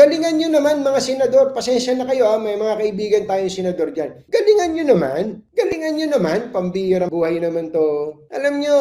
Galingan nyo naman mga senador. Pasensya na kayo ha, may mga kaibigan tayong senador dyan. Galingan nyo naman. Galingan nyo naman. Pambihirang buhay naman to. Alam nyo,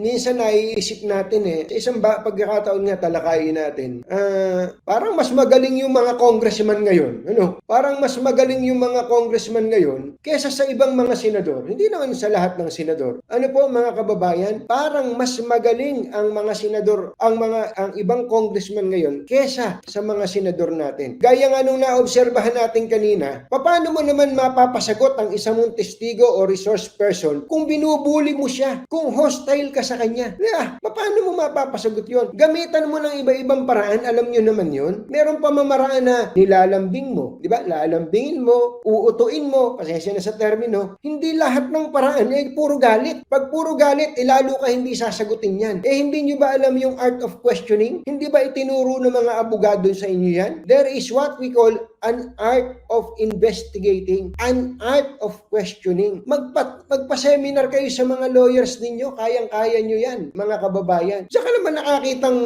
minsan naiisip natin eh. Sa isang ba, pagkakataon nga talakayin natin. Ah, parang mas magaling yung mga congressman ngayon. Ano? Parang mas magaling yung mga congressman ngayon kesa sa ibang mga senador. Hindi naman sa lahat ng senador. Ano po mga kababayan? Parang mas magaling ang mga senador, ang mga ang ibang congressman ngayon kesa sa mga senador natin. Gaya nga nung naobserbahan natin kanina, paano mo naman mapapasagot ang isang mong testigo o resource person kung binubuli mo siya, kung hostile ka sa kanya? Yeah, paano mo mapapasagot yon? Gamitan mo ng iba-ibang paraan, alam nyo naman yon. Meron pamamaraan na nilalambing mo, di ba? Lalambingin mo, uutuin mo, pasensya na sa termino, hindi lahat ng paraan eh puro galit. Pag puro galit, eh lalo ka hindi sasagutin yan. Eh hindi nyo ba alam yung art of questioning? Hindi ba itinuro ng mga abogado sa inyo yan? There is what we call an art of investigating, an art of questioning. Magpa, magpa-seminar kayo sa mga lawyers ninyo, kayang-kaya nyo yan, mga kababayan. Saka naman nakakitang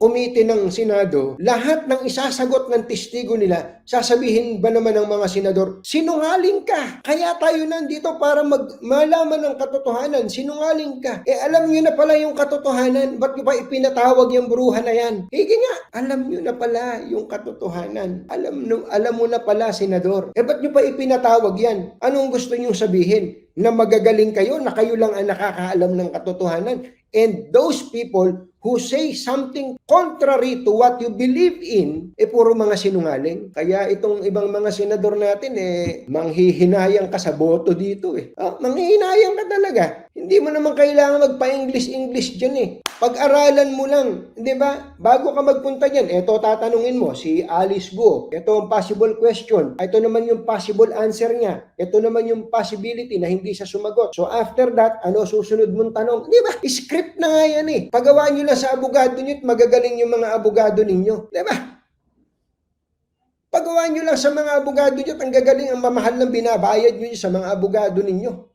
komite ng Senado, lahat ng isasagot ng testigo nila, sasabihin ba naman ng mga senador, sinungaling ka. Kaya tayo nandito para mag, malaman ng katotohanan, sinungaling ka. Eh alam nyo na pala yung katotohanan, ba't nyo pa ipinatawag yung bruha na yan? Hige nga, alam nyo na pala yung katotohanan. Alam, no, alam mo na pala, senador. Eh ba't nyo pa ipinatawag yan? Anong gusto nyo sabihin? Na magagaling kayo, na kayo lang ang nakakaalam ng katotohanan. And those people who say something contrary to what you believe in, eh puro mga sinungaling. Kaya itong ibang mga senador natin, eh, manghihinayang ka sa boto dito eh. Ah, manghihinayang ka talaga. Hindi mo naman kailangan magpa-English-English dyan eh. Pag-aralan mo lang, di ba? Bago ka magpunta dyan, eto tatanungin mo, si Alice Guo, ito ang possible question, ito naman yung possible answer niya, ito naman yung possibility na hindi siya sumagot. So after that, ano susunod mong tanong? Di ba? Script na nga yan eh. Pagawa nyo lang sa abogado nyo at magagaling yung mga abogado ninyo. Di ba? Pagawa nyo lang sa mga abogado nyo at ang gagaling ang mamahal ng binabayad nyo sa mga abogado ninyo.